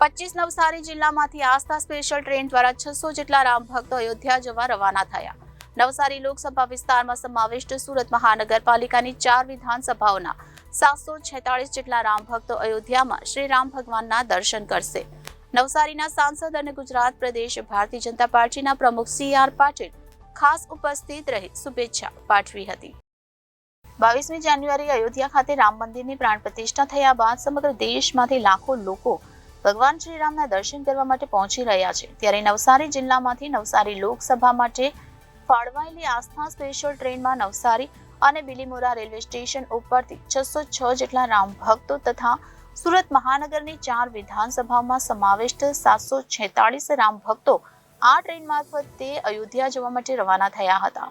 પચીસ નવસારી જિલ્લામાંથી આસ્થા special train દ્વારા છસો જેટલા રામ ભક્તો અયોધ્યા જવા રવાના થયા. નવસારી લોકસભા વિસ્તારમાં સમાવિષ્ટ સુરત મહાનગરપાલિકાની ચાર વિધાનસભાઓના સાતસો છેતાળીસ જેટલા રામ ભક્તો અયોધ્યામાં શ્રી રામ ભગવાનના દર્શન કરશે. નવસારીના સાંસદ અને ગુજરાત પ્રદેશ ભારતીય જનતા પાર્ટીના પ્રમુખ સી આર પાટીલ ખાસ ઉપસ્થિત રહી શુભેચ્છા પાઠવી હતી. બાવીસમી જાન્યુઆરી અયોધ્યા ખાતે રામ મંદિરની પ્રાણ પ્રતિષ્ઠા થયા બાદ સમગ્ર દેશમાંથી લાખો લોકો ભગવાન શ્રીરામના દર્શન કરવા માટે પહોંચી રહ્યા છે. ત્યારે નવસારી જિલ્લામાંથી નવસારી લોકસભા માટે ફાળવાયેલી આસ્થા સ્પેશિયલ ટ્રેનમાં નવસારી અને બિલીમોરા રેલવે સ્ટેશન ઉપરથી છસો છ જેટલા રામ ભક્તો તથા સુરત મહાનગરની ચાર વિધાનસભામાં સમાવિષ્ટ સાતસો છેતાળીસ રામ ભક્તો આ ટ્રેન મારફતે અયોધ્યા જવા માટે રવાના થયા હતા.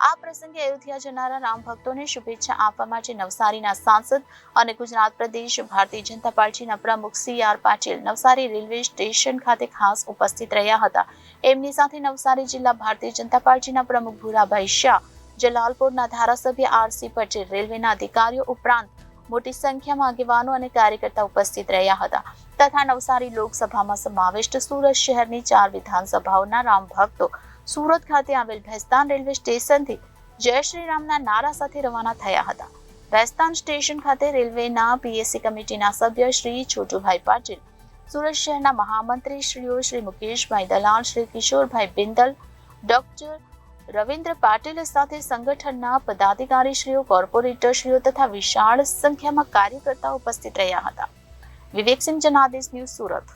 આ પ્રસંગે અયોધ્યા જનારા રામ ભક્તોને શુભેચ્છા આપવા માટે નવસારીના સાંસદ અને ગુજરાત પ્રદેશ ભારતીય જનતા પાર્ટીના પ્રમુખ C R Patil Navsari railway station ખાતે ખાસ ઉપસ્થિત રહ્યા હતા. એમની સાથે નવસારી જિલ્લા ભારતીય જનતા પાર્ટીના પ્રમુખ ભૂરાભાઈ શાહ, જલાલપુરના ધારાસભ્ય આરસી પટેલ, રેલવેના અધિકારીઓ ઉપરાંત મોટી સંખ્યામાં આગેવાનો અને કાર્યકર્તા ઉપસ્થિત રહ્યા હતા. તથા નવસારી લોકસભામાં સમાવિષ્ટ સુરત શહેરની ચાર વિધાનસભાઓના રામ ભક્તો સુરત ખાતે આવેલ ભેસ્તાન રેલવે સ્ટેશનથી જય શ્રી રામના નારા સાથે રવાના થયા હતા. ભેસ્તાન સ્ટેશન ખાતે રેલવેના પીએસસી કમિટીના સભ્ય શ્રી છોટુભાઈ પાટીલ, સુરત શહેરના મહામંત્રી શ્રીઓ શ્રી મુકેશભાઈ દલાલ, શ્રી કિશોરભાઈ બિંદલ, ડોક્ટર રવિન્દ્ર પાટીલ સાથે સંગઠનના પદાધિકારી શ્રીઓ, કોર્પોરેટર શ્રીઓ તથા વિશાળ સંખ્યામાં કાર્યકર્તાઓ ઉપસ્થિત રહ્યા હતા. વિવેકસિંહ જનાદેશ ન્યૂઝ સુરત.